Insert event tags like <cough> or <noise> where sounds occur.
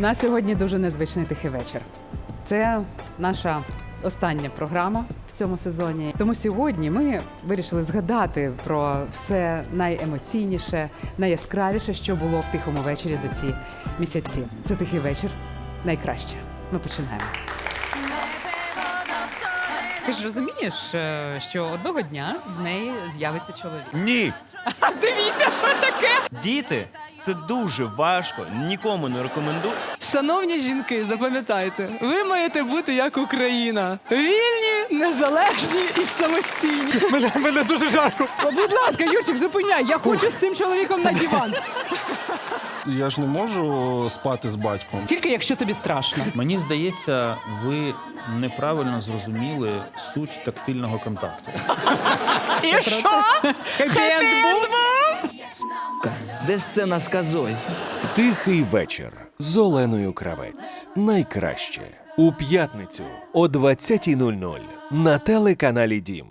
У нас сьогодні дуже незвичний тихий вечір. Це наша остання програма в цьому сезоні. Тому сьогодні ми вирішили згадати про все найемоційніше, найяскравіше, що було в тихому вечорі за ці місяці. Це тихий вечір найкраще. Ми починаємо. Ти ж розумієш, е, що одного дня в неї з'явиться чоловік. Ні. <laughs> Дивіться, що таке! Діти це дуже важко, нікому не рекомендую. Шановні жінки, запам'ятайте, ви маєте бути як Україна. Вільні, незалежні і самостійні. <laughs> Мене, мене дуже жарко. Будь ласка, Юрчик, зупиняй! Я хочу з цим чоловіком на диван. Я ж не можу спати з батьком. Тільки якщо тобі страшно. Мені здається, ви неправильно зрозуміли суть тактильного контакту. І що? Хеппі-енд був? Де сцена з козою? Тихий вечір з Оленою Кравець. Найкраще у п'ятницю о 20.00 на телеканалі Дім.